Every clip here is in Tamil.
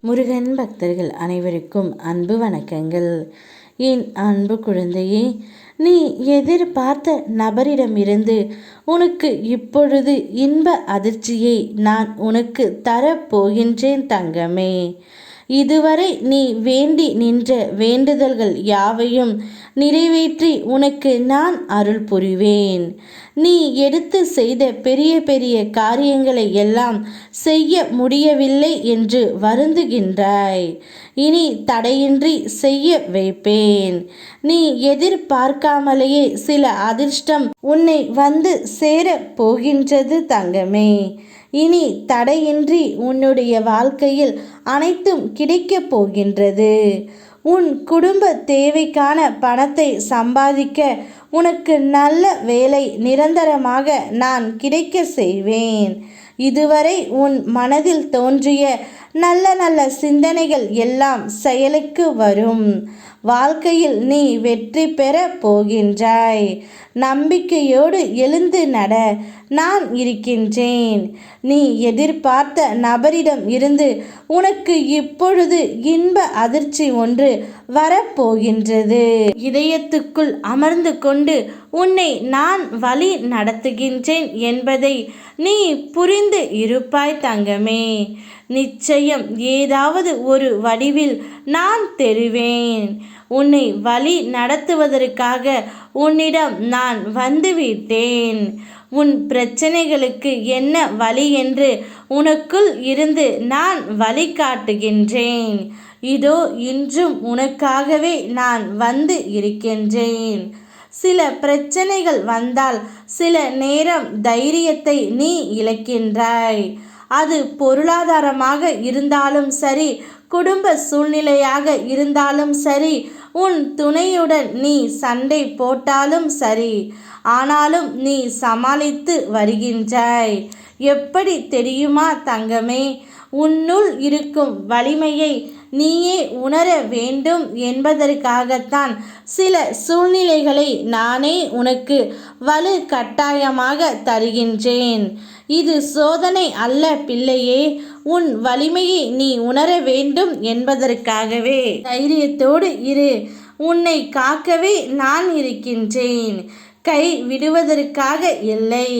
முருகன் பக்தர்கள் அனைவருக்கும் அன்பு வணக்கங்கள். என் அன்பு குழந்தையே நீ எதிர்பார்த்த நபரிடமிருந்து உனக்கு இப்பொழுது இன்ப அதிர்ச்சியை நான் உனக்கு தரப்போகின்றேன் தங்கமே. இதுவரை நீ வேண்டி நின்ற வேண்டுதல்கள் யாவையும் நிறைவேற்றி உனக்கு நான் அருள் புரிவேன். நீ எடுத்து செய்த பெரிய பெரிய காரியங்களை எல்லாம் செய்ய முடியவில்லை என்று வருந்துகின்றாய். இனி தடையின்றி செய்ய வைப்பேன். நீ எதிர்பார்க்காமலேயே சில அதிர்ஷ்டம் உன்னை வந்து சேர போகின்றது தங்கமே. இனி தடையின்றி உன்னுடைய வாழ்க்கையில் அனைத்தும் கிடைக்கப் போகின்றது. உன் குடும்ப தேவைக்கான பணத்தை சம்பாதிக்க உனக்கு நல்ல வேலை நிரந்தரமாக நான் கிடைக்க செய்வேன். இதுவரை உன் மனதில் தோன்றிய நல்ல நல்ல சிந்தனைகள் எல்லாம் செயலுக்கு வரும். வாழ்க்கையில் நீ வெற்றி பெற போகின்றாய். நம்பிக்கையோடு எழுந்து நட நான் இருக்கின்றேன். நீ எதிர்பார்த்த நபரிடம் இருந்து உனக்கு இப்பொழுது இன்ப அதிர்ச்சி ஒன்று வரப்போகின்றது இதயத்துக்குள் அமர்ந்து கொண்டு உன்னை நான் வழி நடத்துகின்றேன் என்பதை நீ புரிந்து இருப்பாய் தங்கமே. நிச்சயம் ஏதாவது ஒரு வடிவில் நான் தெரிவேன். உன்னை வழி நடத்துவதற்காக உன்னிடம் நான் வந்துவிட்டேன். உன் பிரச்சனைகளுக்கு என்ன வழி என்று உனக்குள் இருந்து நான் வழிகாட்டுகின்றேன் இதோ இன்றும் உனக்காகவே நான் வந்து இருக்கின்றேன். சில பிரச்சனைகள் வந்தால் சில நேரம் தைரியத்தை நீ இழக்கின்றாய். அது பொருளாதாரமாக இருந்தாலும் சரி குடும்ப சூழ்நிலையாக இருந்தாலும் சரி உன் துணையுடன் நீ சண்டை போட்டாலும் சரி ஆனாலும் நீ சமாளித்து வருகின்றாய். எப்படி தெரியுமா தங்கமே? உன்னுள் இருக்கும் வலிமையை நீயே உணர வேண்டும் என்பதற்காகத்தான் சில சூழ்நிலைகளை நானே உனக்கு வலு கட்டாயமாக தருகின்றேன். இது சோதனை அல்ல பிள்ளையே உன் வலிமையை நீ உணர வேண்டும் என்பதற்காகவே. தைரியத்தோடு இரு. உன்னை காக்கவே நான் இருக்கின்றேன். கை விடுவதற்காக இல்லை.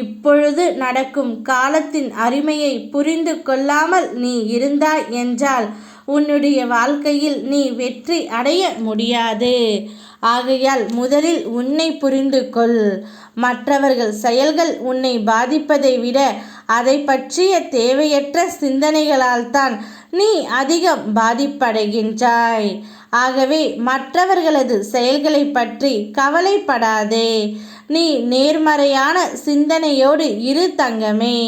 இப்பொழுது நடக்கும் காலத்தின் அருமையை புரிந்து கொள்ளாமல் நீ இருந்தாய் என்றால் உன்னுடைய வாழ்க்கையில் நீ வெற்றி அடைய முடியாது. ஆகையால் முதலில் உன்னை புரிந்து கொள். மற்றவர்கள் செயல்கள் உன்னை பாதிப்பதை விட அதை பற்றிய தேவையற்ற சிந்தனைகளால் தான் நீ அதிகம் பாதிப்படைகின்றாய். ஆகவே மற்றவர்களது செயல்களை பற்றி கவலைப்படாதே. நீ நேர்மறையான சிந்தனையோடு இரு தங்கமே.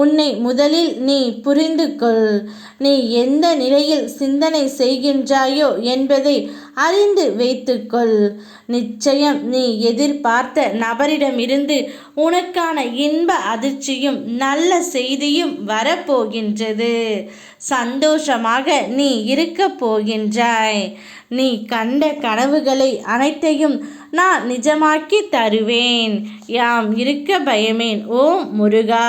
உன்னை முதலில் நீ புரிந்து கொள் நீ எந்த நிலையில் சிந்தனை செய்கின்றாயோ என்பதை அறிந்து வைத்துக்கொள். நிச்சயம் நீ எதிர்பார்த்த நபரிடமிருந்து உனக்கான இன்ப அதிர்ச்சியும் நல்ல செய்தியும் வரப்போகின்றது. சந்தோஷமாக நீ இருக்க போகின்றாய். நீ கண்ட கனவுகளை அனைத்தையும் நான் நிஜமாக்கி தருவேன். யாம் இருக்க பயமேன் ஓம் முருகா!